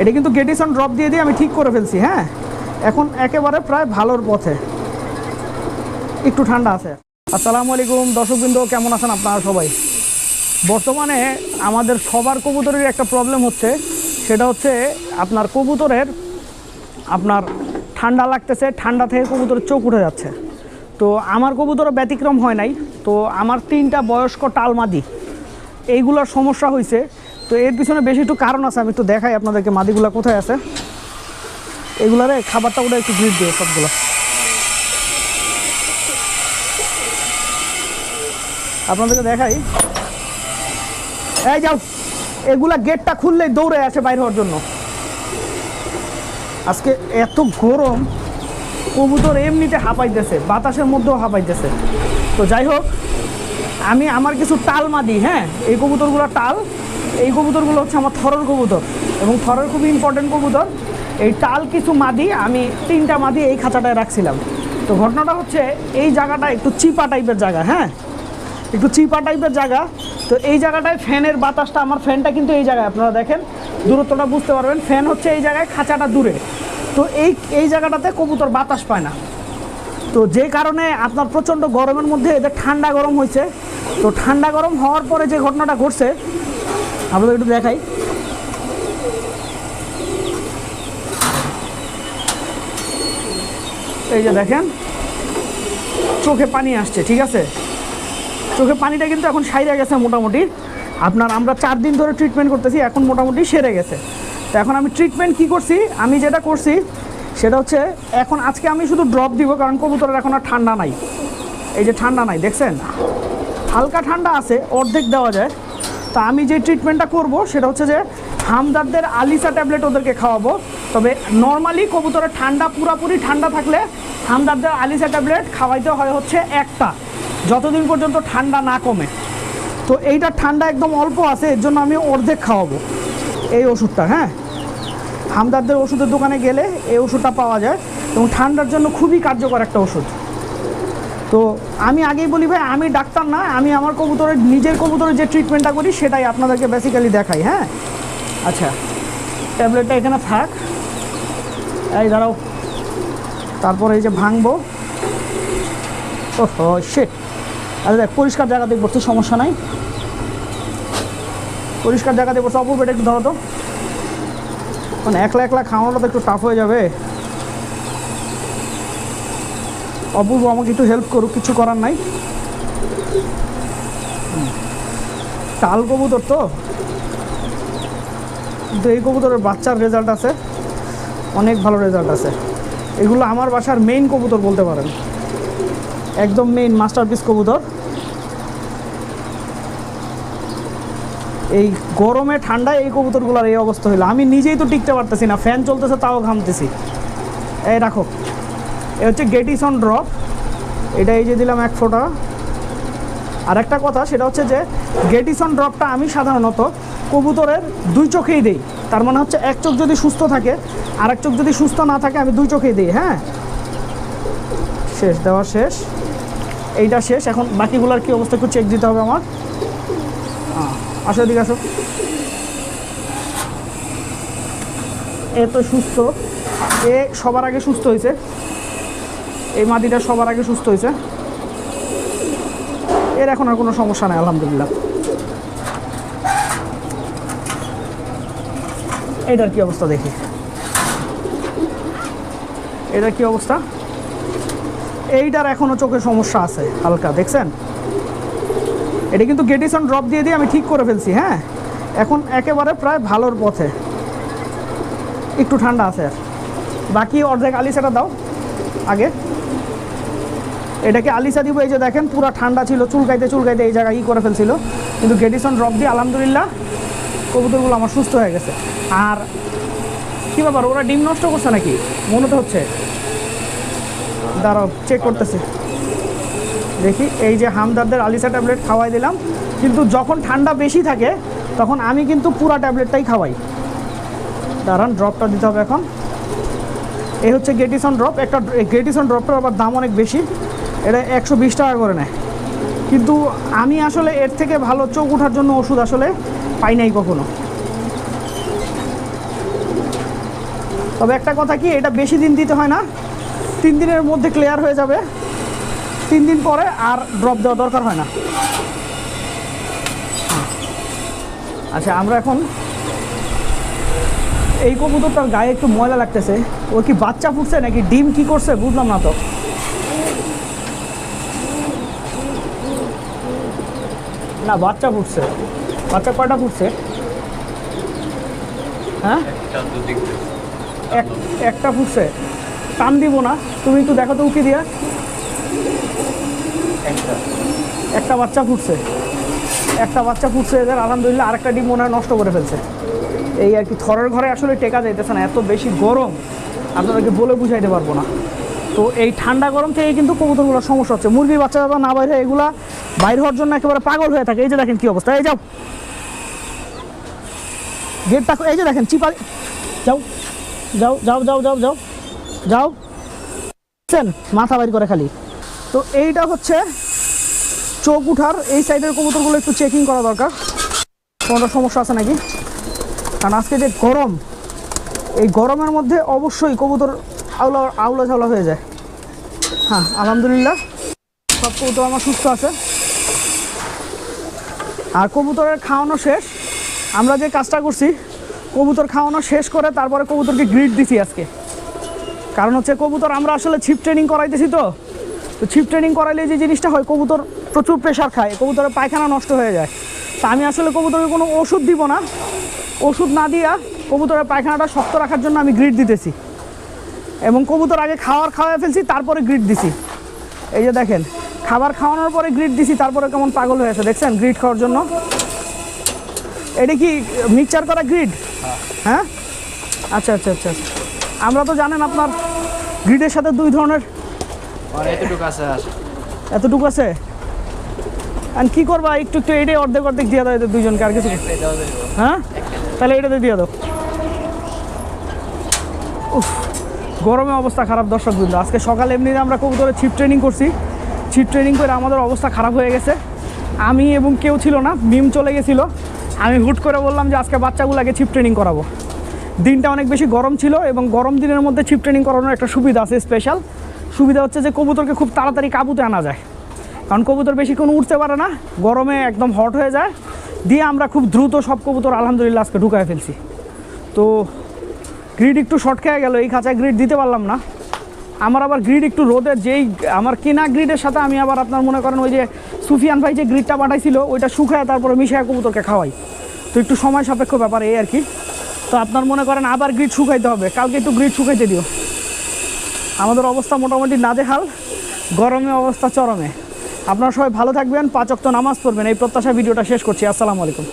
এটা কিন্তু গেটিসন ড্রপ দিয়ে দিয়ে আমি ঠিক করে ফেলছি হ্যাঁ? এখন একেবারে প্রায় ভালোর পথে। একটু ঠান্ডা আছে। আসসালামু আলাইকুম, দর্শকবৃন্দ, কেমন আছেন আপনারা সবাই? বর্তমানে আমাদের সবার কবুতরের একটা প্রবলেম হচ্ছে, সেটা হচ্ছে আপনার কবুতরের আপনার ঠান্ডা লাগতেছে, ঠান্ডা থেকে কবুতরের চোখ উঠে যাচ্ছে। তো আমার কবুতরও ব্যতিক্রম হয় নাই, তো আমার তিনটা বয়স্ক টালমাদি, এইগুলোর সমস্যা হয়েছে তো এর পিছনে বেশি একটু কারণ আছে, আমি একটু দেখাই আপনাদেরকে মাদিগুলা কোথায় আছে। এগুলারে খাবারটা ওটা একটু গ্রিড দিয়ে সবগুলো। আপনাদেরকে দেখাই। এই যাও, এগুলা গেটটা খুললেই দৌড়ে আসে বাইর হওয়ার জন্য। আজকে এত গরম, কবুতর এমনিতে হাঁপাইতেছে, বাতাসের মধ্যেও হাঁপাইতেছে। তো যাই হোক, আমি আমার কিছু টাল মাদি হ্যাঁ? এই কবুতরগুলো টাল এই কবুতরগুলো হচ্ছে আমার থরর কবুতর এবং থরর খুবই ইম্পর্টেন্ট কবুতর। এই টাল কিছু মাদি, আমি তিনটা মাদি এই খাঁচাটায় রাখছিলাম। তো ঘটনাটা হচ্ছে এই জায়গাটা একটু চিপা টাইপের জায়গা হ্যাঁ? একটু চিপা টাইপের জায়গা। তো এই জায়গাটায় ফ্যানের বাতাসটা, আমার ফ্যানটা কিন্তু এই জায়গায়, আপনারা দেখেন, দূরত্বটা বুঝতে পারবেন। ফ্যান হচ্ছে এই জায়গায় খাঁচাটা দূরে। তো এই এই জায়গাটাতে কবুতর বাতাস পায় না। তো যে কারণে আপনার প্রচণ্ড গরমের মধ্যে এদের ঠান্ডা গরম হয়েছে। তো ঠান্ডা গরম হওয়ার পরে যে ঘটনাটা ঘটছে আপনাদের একটু দেখাই। এই যে দেখেন, চোখে পানি আসছে, ঠিক আছে? চোখে পানিটা কিন্তু এখন সাইরে গেছে মোটামুটি। আপনার আমরা চার দিন ধরে ট্রিটমেন্ট করতেছি, এখন মোটামুটি সেরে গেছে। তো এখন আমি ট্রিটমেন্ট কি করছি? আমি যেটা করছি, সেটা হচ্ছে এখন আজকে আমি শুধু ড্রপ দিব, কারণ কবুতরের এখন আর ঠান্ডা নাই। এই যে ঠান্ডা নাই, দেখছেন? হালকা ঠান্ডা আছে, অর্ধেক দেওয়া যায়। তা আমি যে ট্রিটমেন্টটা করব সেটা হচ্ছে যে হামদারদের আলিসা ট্যাবলেট ওদেরকে খাওয়াবো। তবে নর্মালি কবুতরের ঠান্ডা, পুরাপুরি ঠান্ডা থাকলে হামদারদের আলিসা ট্যাবলেট খাওয়াইতে হয় হচ্ছে একটা। যতদিন পর্যন্ত ঠান্ডা না কমে। তো এইটা ঠান্ডা একদম অল্প আছে, এর জন্য আমি অর্ধেক খাওয়াবো। এই ওষুধটা হ্যাঁ? হামদারদের ওষুধের দোকানে গেলে এই ওষুধটা পাওয়া যায়। এবং ঠান্ডার জন্য খুবই কার্যকর একটা ওষুধ। তো আমি আগেই বলি ভাই, আমি ডাক্তার না, আমি আমার কবুতরের নিজের কবুতরের যে ট্রিটমেন্টটা করি সেটাই আপনাদেরকে বেসিক্যালি দেখাই হ্যাঁ? আচ্ছা ট্যাবলেটটা এখানে থাক। এই দাঁড়াও। তারপরে এই যে ভাঙবো। ও শেট আচ্ছা দেখ, পরিষ্কার জায়গাতে পড়ছে, সমস্যা নাই। পরিষ্কার জায়গাতে পড়ছে অপূর্ব এটা একটু ধরো তো। মানে একলা একলা খাওয়ানোটা তো একটু টাফ হয়ে যাবে। অপূর্ব আমাকে একটু হেল্প করুক, কিছু করার নাই। টাল কবুতর তো? কিন্তু এই কবুতরের বাচ্চার রেজাল্ট আছে। অনেক ভালো রেজাল্ট আছে। এগুলো আমার বাসার মেইন কবুতর বলতে পারেন। একদম মেইন মাস্টারপিস কবুতর। এই গরমে, ঠান্ডায় এই কবুতরগুলোর এই অবস্থা হইল। আমি নিজেই তো টিকতে পারতেছি না ফ্যান চলতেছে, তাও ঘামতেছি। এই, রাখো। এ হচ্ছে গেটিসন ড্রপ এটা এই যে দিলাম এক ফোঁটা। আর একটা কথা, সেটা হচ্ছে যে গেটিসন ড্রপটা আমি সাধারণত কবুতরের দুই চোখেই দেই। তার মানে হচ্ছে এক চোখ যদি সুস্থ থাকে আর এক চোখ যদি সুস্থ না থাকে, আমি দুই চোখেই দিই হ্যাঁ? শেষ, দেওয়া শেষ। এইটা শেষ। এখন বাকিগুলোর কি অবস্থা, একটু চেক দিতে হবে আমার। আসো এদিকে আসো। এ তো সুস্থ। এ সবার আগে সুস্থ হয়েছে। এই মাটিটা সবার আগে সুস্থ হয়েছে। এর এখন আর কোনো সমস্যা নাই, আলহামদুলিল্লাহ। এটার কি অবস্থা দেখি? এটার কি অবস্থা? এইটার এখনও চোখে সমস্যা আছে, হালকা, দেখছেন? এটা কিন্তু গেটিসন ড্রপ দিয়ে দিয়ে আমি ঠিক করে ফেলছি হ্যাঁ? এখন একেবারে প্রায় ভালোর পথে। একটু ঠান্ডা আছে আর। বাকি অর্ধেক আলিসাটা দাও, আগে। এটাকে আলিসা দিব, এই যে দেখেন, পুরো ঠান্ডা ছিল, চুলকাইতে চুলকাইতে এই জায়গায় ই করে ফেলছিল। কিন্তু গেটিসন ড্রপ দিয়ে, আলহামদুলিল্লাহ, কবুতরগুলো আমার সুস্থ হয়ে গেছে। আর কী ব্যাপার, ওরা ডিম নষ্ট করছে নাকি? মনে তো হচ্ছে। দাঁড়াও চেক করতেছে। দেখি, এই যে হামদারদের আলিসা ট্যাবলেট খাওয়াই দিলাম। কিন্তু যখন ঠান্ডা বেশি থাকে, তখন আমি কিন্তু পুরা ট্যাবলেটটাই খাওয়াই। দাঁড়ান ড্রপটা দিতে হবে এখন। এই হচ্ছে গেটিসন ড্রপ একটা গেটিসন ড্রপটার আবার দাম অনেক বেশি। এটা একশো বিশ টাকা করে নেয়। কিন্তু আমি আসলে এর থেকে ভালো চোখ ওঠার জন্য ওষুধ আসলে পাই নাই কখনো। তবে একটা কথা কি, এটা বেশি দিন দিতে হয় না, তিন দিনের মধ্যে ক্লিয়ার হয়ে যাবে। তিন দিন পরে আর ড্রপ দেওয়া দরকার হয় না। আচ্ছা আমরা এখন এই কবুতরটার গায়ে একটু ময়লা লাগতেছে। ও কি বাচ্চা ফুটছে নাকি ডিম কি করছে বুঝলাম না তো। না, বাচ্চা ফুটছে। বাচ্চা কয়টা ফুটছে? হ্যাঁ? এক, একটা ফুটছে। টান দিব না, তুমি একটু দেখো তো উকি দিয়া। একটা বাচ্চা ফুটছে। একটা বাচ্চা ফুটছে এদের, আলহামদুলিল্লাহ আরেকটা ডিম মনে হয় নষ্ট করে ফেলছে। এই আর কি থরের ঘরে আসলে টেকা যাইতেছে না, এত বেশি গরম। আপনাদেরকে বলে বুঝাইতে পারব না। তো এই ঠান্ডা গরম থেকে কিন্তু কবুতরগুলোর সমস্যা হচ্ছে। মুরগির বাচ্চা যাতে না বাইরে এগুলা বাইর হওয়ার জন্য একেবারে পাগল হয়ে থাকে। এই যে দেখেন কি অবস্থা। এই যাও। গেটটা এই যে দেখেন, চিপা যাও। যাও যাও যাও যাও যাও। যাও? মাথা বাইর করে খালি। তো এইটা হচ্ছে চোখ উঠার, এই সাইডের কবুতরগুলো একটু চেকিং করা দরকার। কোনোটা সমস্যা আছে নাকি? কারণ আজকে যে গরম, এই গরমের মধ্যে অবশ্যই কবুতর আউলা আউলা ঝাউলা হয়ে যায়। হ্যাঁ আলহামদুলিল্লাহ। সব কবুতর আমার সুস্থ আছে। আর কবুতরের খাওয়ানো শেষ। আমরা যে কাজটা করছি, কবুতর খাওয়ানো শেষ করে তারপরে কবুতরকে গ্রিড দিছি আজকে। কারণ হচ্ছে কবুতর, আমরা আসলে ছিপ ট্রেনিং করাইতেছি তো। তো ছিপ ট্রেনিং করাইলে যে জিনিসটা হয়, কবুতর প্রচুর প্রেশার খায়, কবুতরের পায়খানা নষ্ট হয়ে যায়। তা আমি আসলে কবুতরকে কোনো ওষুধ দিব না। ওষুধ না দিয়া কবুতরের পায়খানাটা শক্ত রাখার জন্য আমি গ্রিড দিতেছি। এবং কবুতর আগে খাওয়ার খাওয়াই ফেলছি তারপরে গ্রিড দিছি। এই যে দেখেন খাবার খাওয়ানোর পরে গ্রিড দিছি তারপরে কেমন পাগল হয়েছে দেখছেন? গ্রিড খাওয়ার জন্য। এটা কি মিক্সচার করা গ্রিড হ্যাঁ। আচ্ছা আচ্ছা আচ্ছা আচ্ছা। আমরা তো জানেন আপনার গ্রিডের সাথে দুই ধরনের আর এতটুকু আছে আর। এতটুকু আছে? আর কি করবা? একটু একটু এটাই অর্ধেক অর্ধেক দিয়ে দাও এদের দুইজনকে আর কিছু হ্যাঁ? তাহলে এটাতে দিয়ে দাও। উফ। গরমে অবস্থা খারাপ দর্শক বিন্দু আজকে সকালে এমনিতে আমরা কবুতরের ছিপ ট্রেনিং করছি। ছিপ ট্রেনিং করে আমাদের অবস্থা খারাপ হয়ে গেছে। আমি এবং কেউ ছিল না, মিম চলে গেছিল। আমি হুট করে বললাম যে আজকে বাচ্চাগুলোকে ছিপ ট্রেনিং করাবো। দিনটা অনেক বেশি গরম ছিল এবং গরম দিনের মধ্যে ছিপ ট্রেনিং করানোর একটা সুবিধা আছে স্পেশাল সুবিধা হচ্ছে যে কবুতরকে খুব তাড়াতাড়ি কাবুতে আনা যায়। কারণ কবুতর বেশিক্ষণ উঠতে পারে না, গরমে একদম হট হয়ে যায়। দিয়ে আমরা খুব দ্রুত সব কবুতর আলহামদুলিল্লাহ আজকে ঢুকায় ফেলছি। তো গ্রিড একটু শর্ট খেয়ে গেল, এই খাঁচায় গ্রিড দিতে পারলাম না। আমার আবার গ্রিড একটু রোদের যেই আমার কেনা গ্রিডের সাথে আমি আবার আপনার মনে করেন ওই যে সুফিয়ান ভাই যে গ্রিডটা পাঠাইছিল, ওইটা শুকায় তারপরে মিশিয়ে কবুতরকে খাওয়াই। তো একটু সময় সাপেক্ষ ব্যাপার এই আর কি। তো আপনার মনে করেন আবার গ্রিড শুকাইতে হবে, কালকে একটু গ্রিড শুকাইতে দিও। আমাদের অবস্থা মোটামুটি নাজেহাল, গরমে অবস্থা চরমে। আপনারা সবাই ভালো থাকবেন, পাঁচ অক্ত নামাজ পড়বেন, এই প্রত্যাশা ভিডিওটা শেষ করছি, আসসালামু আলাইকুম।